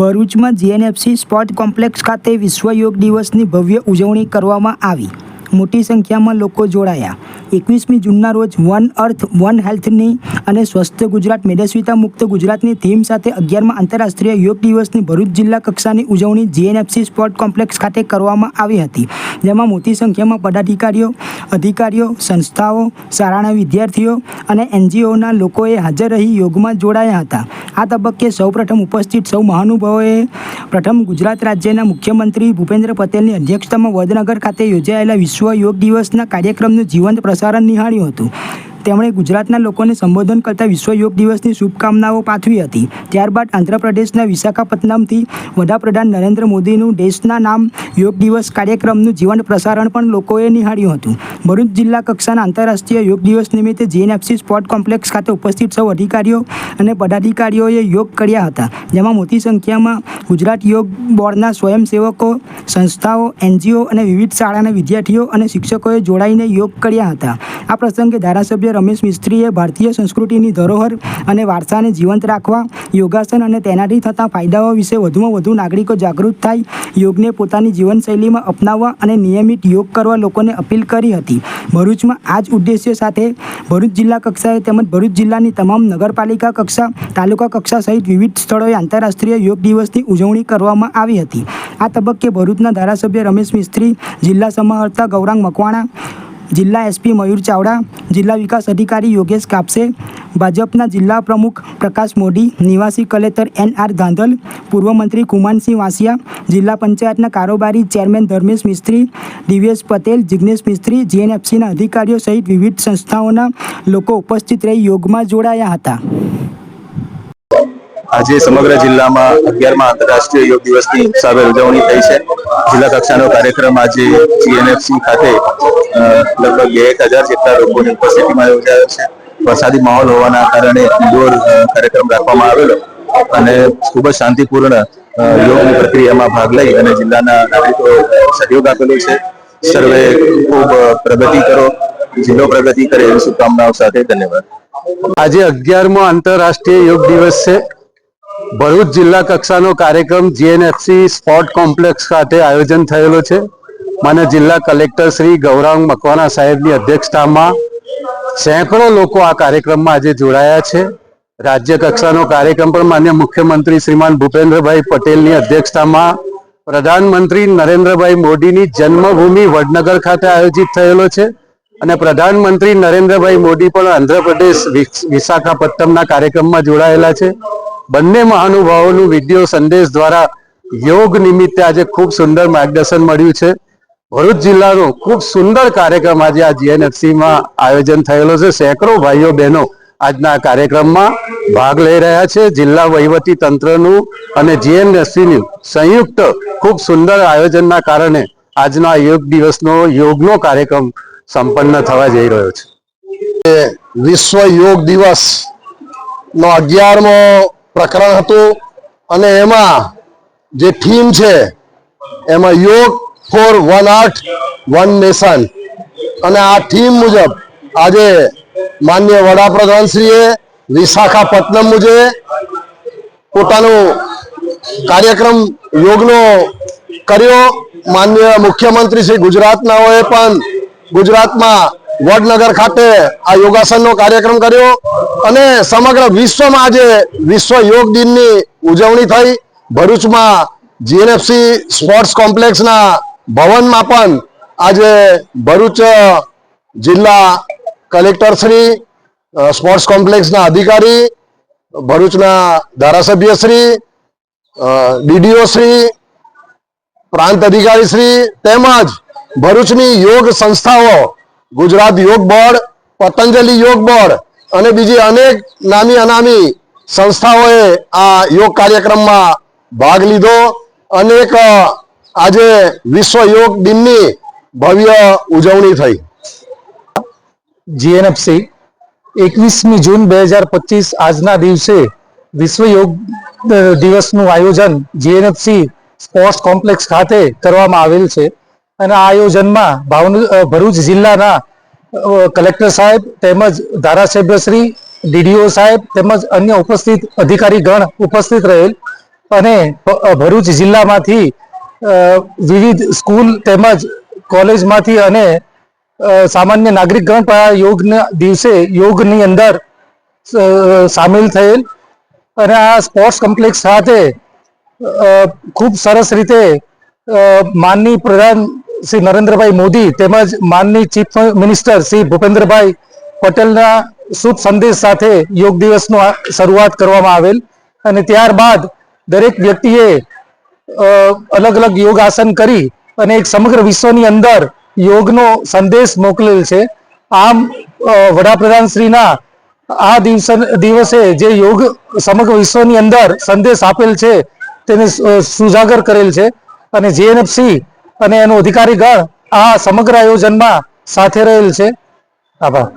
ભરૂચમાં GNFC sport complex ખાતે વિશ્વ યોગ દિવસની ભવ્ય ઉજવણી કરવામાં આવી. મોટી સંખ્યામાં લોકો જોડાયા. એકવીસમી જૂનના રોજ વન અર્થ, વન હેલ્થની અને સ્વસ્થ ગુજરાત મેદસ્વીતા મુક્ત ગુજરાતની થીમ સાથે અગિયારમાં આંતરરાષ્ટ્રીય યોગ દિવસની ભરૂચ જિલ્લા કક્ષાની ઉજવણી જીએનએફસી સ્પોર્ટ કોમ્પ્લેક્સ ખાતે કરવામાં આવી હતી. જેમાં મોટી સંખ્યામાં પદાધિકારીઓ અધિકારીઓ, સંસ્થાઓ, શાળાના વિદ્યાર્થીઓ અને એનજીઓના લોકોએ હાજર રહી યોગમાં જોડાયા હતા. આ તબક્કે સૌપ્રથમ ઉપસ્થિત સૌ મહાનુભાવોએ પ્રથમ ગુજરાત રાજ્યના મુખ્યમંત્રી ભૂપેન્દ્ર પટેલની અધ્યક્ષતામાં વડનગર ખાતે યોજાયેલા વિશ્વ યોગ દિવસના કાર્યક્રમનું જીવંત પ્રસારણ નિહાળ્યું હતું. તેમણે ગુજરાતના લોકોને સંબોધન કરતા વિશ્વ યોગ દિવસની શુભકામનાઓ પાઠવી હતી. ત્યારબાદ આંધ્રપ્રદેશના વિશાખાપટ્ટનમથી વડાપ્રધાન નરેન્દ્ર મોદીનું દેશના નામ યોગ દિવસ કાર્યક્રમનું જીવંત પ્રસારણ પણ લોકોએ નિહાળ્યું હતું. ભરૂચ જિલ્લા કક્ષાના આંતરરાષ્ટ્રીય યોગ દિવસ નિમિત્તે જીએનએફસી સ્પોર્ટ કોમ્પ્લેક્સ ખાતે ઉપસ્થિત સૌ અધિકારીઓ અને પદાધિકારીઓએ યોગ કર્યા હતા. જેમાં મોટી સંખ્યામાં ગુજરાત યોગ બોર્ડના સ્વયંસેવકો, સંસ્થાઓ એનજીઓ અને વિવિધ શાળાના વિદ્યાર્થીઓ અને શિક્ષકોએ જોડાઈને યોગ કર્યા હતા. આ પ્રસંગે ધારાસભ્ય રમેશ મિસ્ત્રીએ ભારતીય સંસ્કૃતિની ધરોહર અને વારસાને જીવંત રાખવા, યોગાસન અને તેનાથી થતા ફાયદાઓ વિશે વધુમાં વધુ નાગરિકો જાગૃત થાય, યોગને પોતાની જીવનશૈલીમાં અપનાવવા અને નિયમિત યોગ કરવા લોકોને અપીલ કરી હતી. ભરૂચમાં આ જ ઉદ્દેશ્ય સાથે ભરૂચ જિલ્લા કક્ષાએ તેમજ ભરૂચ જિલ્લાની તમામ નગરપાલિકા કક્ષા, તાલુકા કક્ષા સહિત વિવિધ સ્થળોએ આંતરરાષ્ટ્રીય યોગ દિવસની ઉજવણી કરવામાં આવી હતી. આ તબક્કે ભરૂચના ધારાસભ્ય રમેશ મિસ્ત્રી, જિલ્લા સમાહર્તા ગૌરાંગ મકવાણા જિલ્લા એસપી મયુર ચાવડા, જિલ્લા વિકાસ અધિકારી યોગેશ કાપસે, ભાજપના જિલ્લા પ્રમુખ પ્રકાશ મોદી, નિવાસી કલેક્ટર એન આર ધાંધલ પૂર્વ મંત્રી કુમાનસિંહ વાસિયા, જિલ્લા પંચાયતના કારોબારી ચેરમેન ધર્મેશ મિસ્ત્રી, દિવ્યેશ પટેલ જિજ્ઞેશ મિસ્ત્રી, જીએનએફસીના અધિકારીઓ સહિત વિવિધ સંસ્થાઓના લોકો ઉપસ્થિત રહી યોગમાં જોડાયા હતા. આજે સમગ્ર જિલ્લામાં અગિયારમાં આંતરરાષ્ટ્રીય યોગ દિવસની ઉત્સાહભેર ઉજવણી થઈ છે. જિલ્લા કક્ષાનો કાર્યક્રમ આજે જીએનએફસી ખાતે લગભગ એક હજાર જેટલા લોકોની ઉપસ્થિતિમાં યોજાયો છે. વરસાદી માહોલ હોવાના કારણે ઇન્ડોર કાર્યક્રમ રાખવામાં આવેલો અને ખૂબ જ શાંતિપૂર્ણ યોગની પ્રક્રિયામાં ભાગ લઈ અને જિલ્લાના નાગરિકો સહયોગ આપેલો છે. સર્વે ખૂબ પ્રગતિ કરો, જિલ્લો પ્રગતિ કરે એવી શુભકામનાઓ સાથે ધન્યવાદ. આજે અગિયારમો આંતરરાષ્ટ્રીય યોગ દિવસ છે. ભરૂચ જિલ્લા કક્ષાનો કાર્યક્રમ જીએનએફસી સ્પોર્ટ કોમ્પ્લેક્સ ખાતે આયોજન થયેલો છે. માન્ય જિલ્લા કલેક્ટર શ્રી ગૌરાંગ મકવાના સાહેબની અધ્યક્ષતામાં સેંકડો લોકો આ કાર્યક્રમમાં આજે જોડાયા છે. રાજ્ય કક્ષાનો કાર્યક્રમ પણ માન્ય મુખ્યમંત્રી શ્રીમાન ભૂપેન્દ્રભાઈ પટેલની અધ્યક્ષતામાં પ્રધાનમંત્રી નરેન્દ્રભાઈ મોદીની જન્મભૂમિ વડનગર ખાતે આયોજિત થયેલો છે અને પ્રધાનમંત્રી નરેન્દ્રભાઈ મોદી પણ આંધ્રપ્રદેશ વિશાખાપટ્ટનમના કાર્યક્રમમાં જોડાયેલા છે. બંને મહાનુભાવોનું વીડિયો સંદેશ દ્વારા યોગ નિમિત્તે આજે ખૂબ સુંદર માર્ગદર્શન મળ્યું છે. ભરૂચ જિલ્લાનો ખૂબ સુંદર કાર્યક્રમ આજે આ જીએનએફસીમાં આયોજન થયેલો છે. સેંકડો ભાઈઓ બહેનો આજના કાર્યક્રમમાં ભાગ લઈ રહ્યા છે. જિલ્લા વહીવટી તંત્રનું અને જીએનએફસીનું સંયુક્ત ખૂબ સુંદર આયોજનના કારણે આજના યોગ દિવસનો યોગનો કાર્યક્રમ સંપન્ન થવા જઈ રહ્યો છે. વિશ્વ યોગ દિવસ નો અગિયારમો પ્રકરણ હતું અને એમાં જે થીમ છે, એમાં yoga for one earth one nation. અને આ થીમ મુજબ આજે માન્ય વડાપ્રધાનશ્રીએ વિશાખાપટ્ટનમ મુજબ પોતાનું કાર્યક્રમ યોગનો કર્યો. માન્ય મુખ્યમંત્રી શ્રી ગુજરાતનાઓએ પણ ગુજરાતમાં વડનગર ખાતે આ યોગાસનનો કાર્યક્રમ કર્યો. અને સમગ્ર વિશ્વમાં આજે વિશ્વ યોગ દિનની ઉજવણી થઈ. ભરૂચમાં જીએનએફસી સ્પોર્ટ્સ કોમ્પ્લેક્સના ભવનમાં પણ આજે ભરૂચ જિલ્લા કલેક્ટર શ્રી સ્પોર્ટ્સ કોમ્પ્લેક્સના અધિકારી, ભરૂચના ધારાસભ્ય શ્રી ડીડીઓ શ્રી, પ્રાંત અધિકારી શ્રી તેમજ ભરૂચની યોગ સંસ્થાઓ, ગુજરાત યોગ બોર્ડ, પતંજલિ યોગ બોર્ડ અને બીજી અનેક નામી અનામી સંસ્થાઓએ આ યોગ કાર્યક્રમમાં ભાગ લીધો. અનેક આજે વિશ્વ યોગ દિનની ભવ્ય ઉજવણી થઈ. જીએનએફસી, એકવીસમી જૂન બે હજાર પચીસ આજના દિવસે વિશ્વ યોગ દિવસનું આયોજન જીએનએફસી સ્પોર્ટ્સ કોમ્પ્લેક્સ ખાતે કરવામાં આવેલ છે. અને આ આયોજનમાં ભાવન ભરૂચ જિલ્લાના કલેક્ટર સાહેબ તેમજ ધારાસભ્યશ્રી ડીડીઓ સાહેબ તેમજ અન્ય ઉપસ્થિત અધિકારીગણ ઉપસ્થિત રહેલ. અને ભરૂચ જિલ્લામાંથી વિવિધ સ્કૂલ તેમજ કોલેજમાંથી અને સામાન્ય નાગરિકગણ પણ આ યોગના દિવસે યોગની અંદર સામેલ થયેલ. અને આ સ્પોર્ટ્સ કોમ્પ્લેક્સ સાથે ખૂબ સરસ રીતે માનની પ્રધાન શ્રી નરેન્દ્રભાઈ મોદી તેમજ માનની ચીફ મિનિસ્ટર શ્રી ભૂપેન્દ્રભાઈ પટેલના શુભ સંદેશ સાથે યોગ દિવસનો શરૂઆત કરવામાં આવેલ. અને ત્યારબાદ દરેક વ્યક્તિએ અલગ અલગ યોગ આસન કરી અને એક સમગ્ર વિશ્વની અંદર યોગનો સંદેશ મોકલેલ છે. આમ વડાપ્રધાન શ્રીના આ દિવસ, દિવસે જે યોગ સમગ્ર વિશ્વની અંદર સંદેશ આપેલ છે, તેને સુજાગર કરેલ છે અને જીએનએફસી અને એનો અધિકારીગણ આ સમગ્ર આયોજનમાં સાથે રહેલ છે. આભાર.